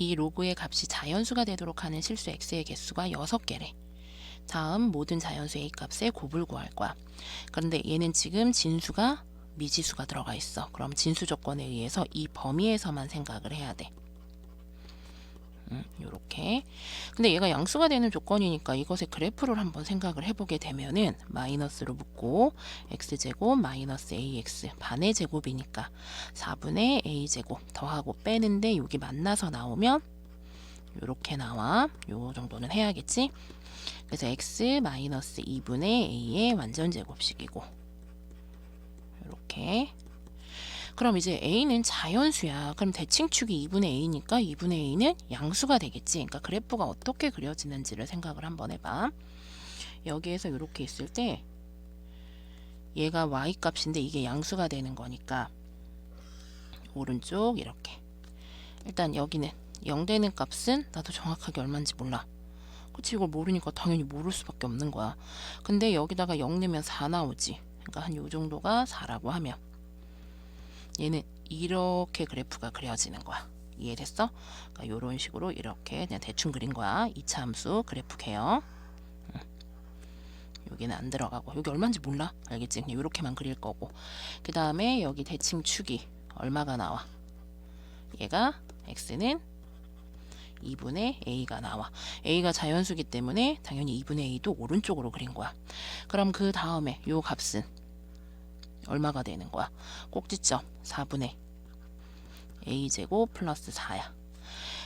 이 로그의 값이 자연수가 되도록 하는 실수 x의 개수가 6개래. 다음 모든 자연수 a 값의 곱을 구할 거야. 그런데 얘는 지금 진수가 미지수가 들어가 있어. 그럼 진수 조건에 의해서 이 범위에서만 생각을 해야 돼. 음, 요렇게. 근데 얘가 양수가 되는 조건이니까 이것의 그래프를 한번 생각을 해보게 되면은 마이너스로 묶고 x제곱 마이너스 ax 반의 제곱이니까 4분의 a제곱 더하고 빼는데 여기 만나서 나오면 요렇게 나와. 요 정도는 해야겠지? 그래서 x 마이너스 2분의 a의 완전 제곱식이고 이렇게 그럼 이제 a는 자연수야. 그럼 대칭축이 2분의 a니까 2분의 a는 양수가 되겠지. 그러니까 그래프가 어떻게 그려지는지를 생각을 한번 해봐. 여기에서 이렇게 있을 때 얘가 y 값인데 이게 양수가 되는 거니까 오른쪽 이렇게 일단 여기는 0 되는 값은 나도 정확하게 얼마인지 몰라. 그치 이걸 모르니까 당연히 모를 수밖에 없는 거야. 근데 여기다가 0 넣으면 4 나오지. 그러니까 한 요 정도가 4라고 하면 얘는 이렇게 그래프가 그려지는 거야. 이해됐어? 그러니까 이런 식으로 이렇게 그냥 대충 그린 거야. 2차 함수 그래프 개요. 응. 여기는 안 들어가고 여기 얼마인지 몰라. 알겠지? 그냥 이렇게만 그릴 거고. 그 다음에 여기 대칭 축이 얼마가 나와? 얘가 x는 2분의 a가 나와. a가 자연수기 때문에 당연히 2분의 a도 오른쪽으로 그린 거야. 그럼 그 다음에 요 값은 얼마가 되는 거야? 꼭지점 4분의 a제곱 플러스 4야.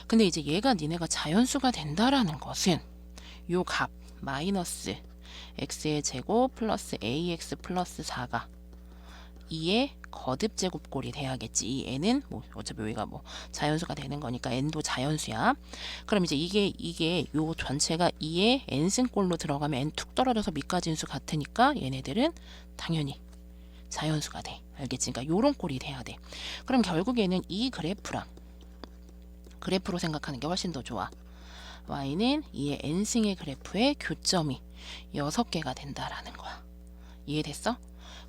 근데 이제 얘가 니네가 자연수가 된다라는 것은 요 값 마이너스 x의 제곱 플러스 ax 플러스 4가 2의 거듭 제곱꼴이 돼야겠지. 이 n은 뭐 어차피 여기가 뭐 자연수가 되는 거니까 n도 자연수야. 그럼 이제 이게 이게 요 전체가 2의 n승꼴로 들어가면 n 툭 떨어져서 밑가진수 같으니까 얘네들은 당연히 자연수가 돼. 알겠지? 그러니까 요런 꼴이 돼야 돼. 그럼 결국에는 이 그래프랑 그래프로 생각하는 게 훨씬 더 좋아. y는 2의 n승의 그래프의 교점이 6개가 된다라는 거야. 이해됐어?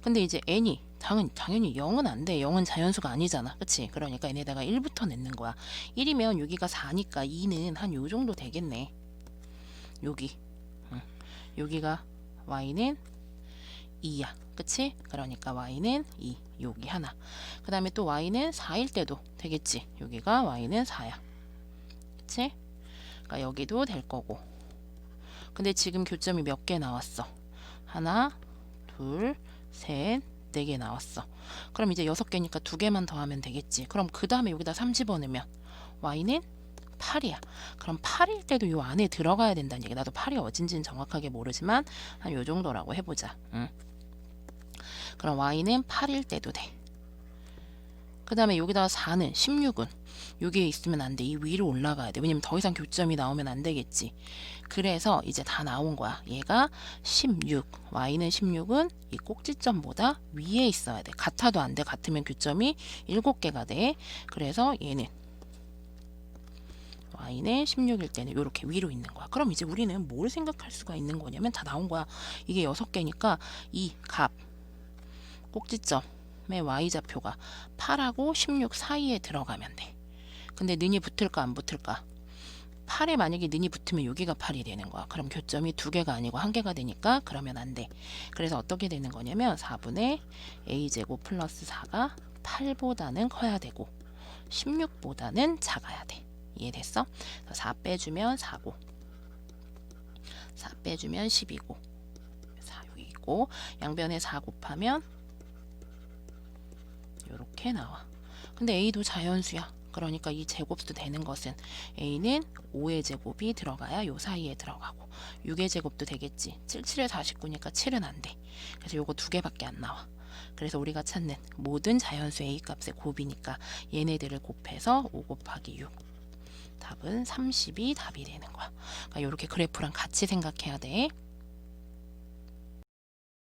근데 이제 n이 당연, 당연히 0은 안 돼. 0은 자연수가 아니잖아. 그치? 그러니까 얘네다가 1부터 냈는 거야. 1이면 여기가 4니까 2는 한 요 정도 되겠네. 여기. 응. 여기가 y는 2야. 그치? 그러니까 y는 2. 여기 하나. 그 다음에 또 y는 4일 때도 되겠지. 여기가 y는 4야. 그치? 그러니까 여기도 될 거고. 근데 지금 교점이 몇 개 나왔어? 하나, 둘, 셋, 네 개 나왔어. 그럼 이제 여섯 개니까 두 개만 더 하면 되겠지. 그럼 그 다음에 여기다 3 집어넣으면 y는 8이야. 그럼 8일 때도 요 안에 들어가야 된다는 얘기. 나도 8이 어딘지는 정확하게 모르지만 한 요 정도라고 해보자. 응. 그럼 y는 8일 때도 돼. 그 다음에 여기다가 4는 16은 여기에 있으면 안 돼. 이 위로 올라가야 돼. 왜냐면 더 이상 교점이 나오면 안 되겠지. 그래서 이제 다 나온 거야. 얘가 16, y는 16은 이 꼭지점보다 위에 있어야 돼. 같아도 안 돼. 같으면 교점이 7개가 돼. 그래서 얘는 y는 16일 때는 이렇게 위로 있는 거야. 그럼 이제 우리는 뭘 생각할 수가 있는 거냐면 다 나온 거야. 이게 6개니까 이 값 꼭지점의 y좌표가 8하고 16 사이에 들어가면 돼. 근데 는이 붙을까 안 붙을까? 8에 만약에 는이 붙으면 여기가 8이 되는 거야. 그럼 교점이 두 개가 아니고 한 개가 되니까 그러면 안 돼. 그래서 어떻게 되는 거냐면 4분의 a제곱 플러스 4가 8보다는 커야 되고 16보다는 작아야 돼. 이해됐어? 4 빼주면 4고 4 빼주면 10이고 4 여기고 양변에 4 곱하면 이렇게 나와. 근데 a도 자연수야. 그러니까 이 제곱수 되는 것은 a는 5의 제곱이 들어가야 요 사이에 들어가고 6의 제곱도 되겠지. 7, 7에 49니까 7은 안 돼. 그래서 요거 두 개밖에 안 나와. 그래서 우리가 찾는 모든 자연수 a 값의 곱이니까 얘네들을 곱해서 5 곱하기 6. 답은 30이 답이 되는 거야. 그러니까 이렇게 그래프랑 같이 생각해야 돼.